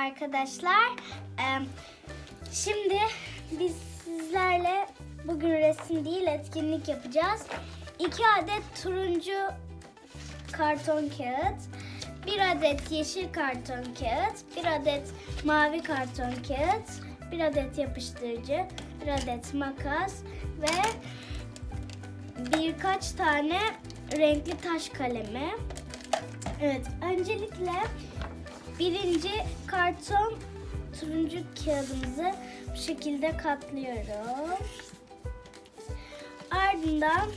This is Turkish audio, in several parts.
arkadaşlar. Şimdi biz sizlerle bugün resim değil etkinlik yapacağız. İki adet turuncu karton kağıt, bir adet yeşil karton kağıt, bir adet mavi karton kağıt, bir adet yapıştırıcı, bir adet makas ve birkaç tane renkli taş kalemi. Evet, öncelikle birinci karton turuncu kağıdımızı bu şekilde katlıyoruz. Ardından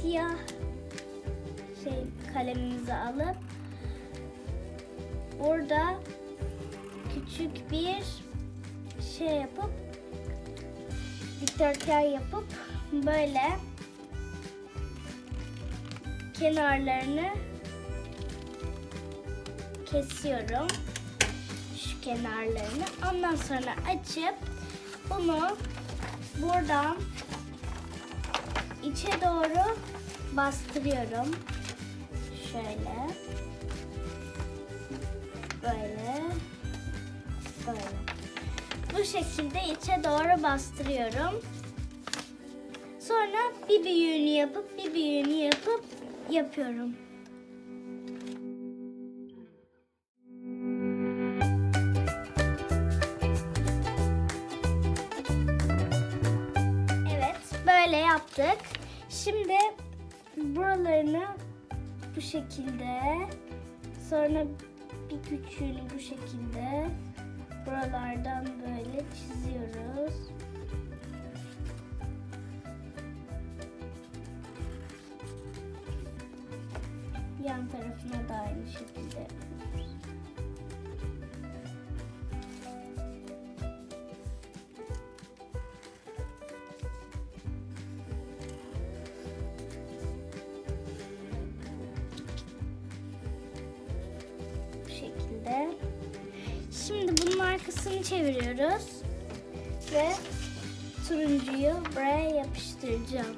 siyah şey kalemimizi alıp orada küçük bir şey yapıp dikdörtgen yapıp böyle kenarlarını kesiyorum şu kenarlarını. Ondan sonra açıp bunu buradan içe doğru bastırıyorum. Şöyle. Böyle. Böyle. Bu şekilde içe doğru bastırıyorum. Sonra bir büyüğünü yapıp bir büyüğünü yapıp yapıyorum. Böyle yaptık. Şimdi buralarını bu şekilde, sonra bir küçüğünü bu şekilde buralardan böyle çiziyoruz. Yan tarafına da aynı şekilde. Arkasını çeviriyoruz. Ve turuncuyu buraya yapıştıracağım.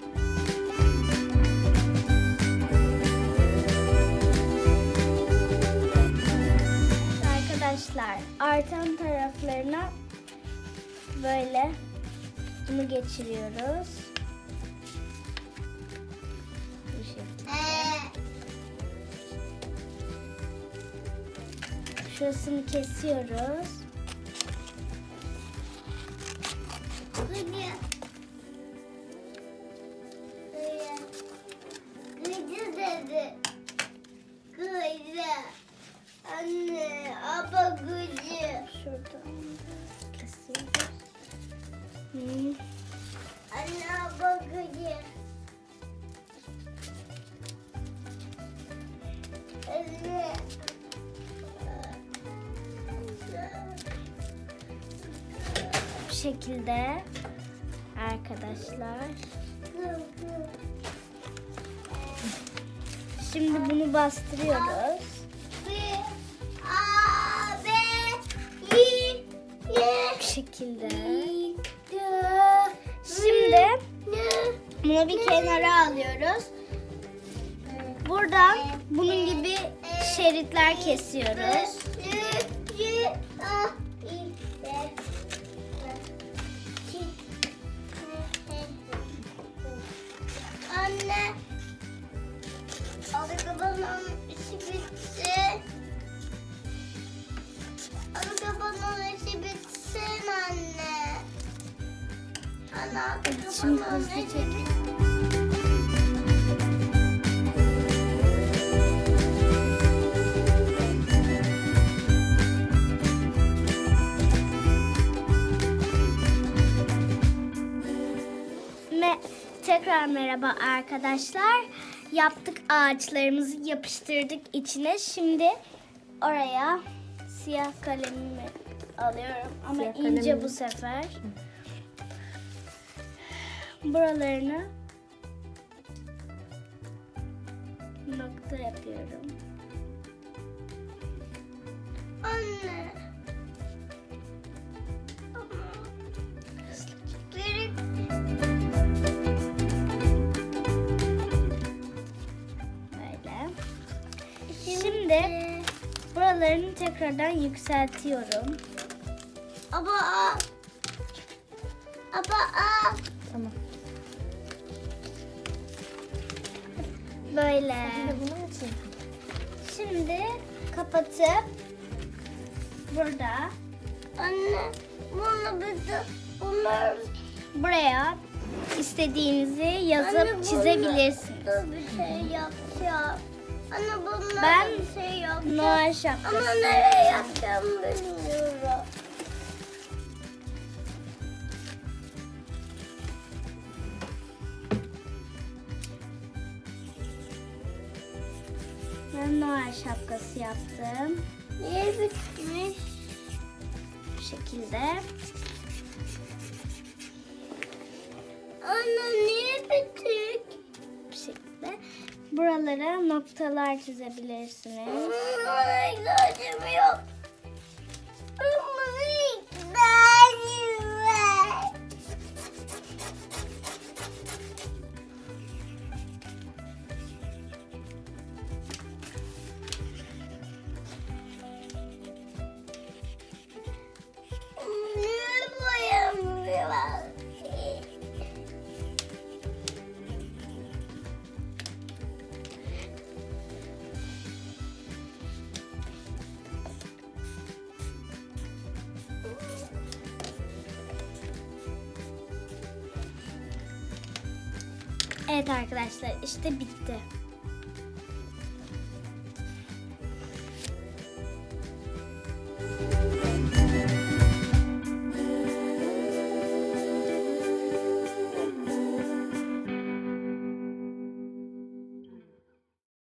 Arkadaşlar artan taraflarına böyle bunu geçiriyoruz. Bu şekilde. Şurasını kesiyoruz. 对面。Şekilde arkadaşlar. Şimdi bunu bastırıyoruz. Bu şekilde. Şimdi bunu bir kenara alıyoruz. Buradan bunun gibi şeritler kesiyoruz. Bitti. Arabanın işi bitsin anne. Anne Şimdi hızlı işi çek. bitsin. Me tekrar merhaba arkadaşlar. Yaptık ağaçlarımızı yapıştırdık içine. Şimdi oraya siyah kalemimi alıyorum ama Siyah ince kalemini. bu sefer. Buralarını nokta yapıyorum. Anne. Tekrar tekrardan yükseltiyorum. Aba aa. Aba. Tamam. Böyle. Şimdi kapatıp burada Anne bunu bize bunlar buraya istediğinizi yazıp Anne, çizebilirsiniz. bir şey yapacağım. Anne bunlar Ben bir şey yapacağım. Noel şapkası. Ama nereye yapacağım bilmiyorum. Ben Noel şapkası yaptım. Niye bitmiş? Bu şekilde. Anne Buralara noktalar çizebilirsiniz. Bana ihtiyacım yok. Evet arkadaşlar işte bitti.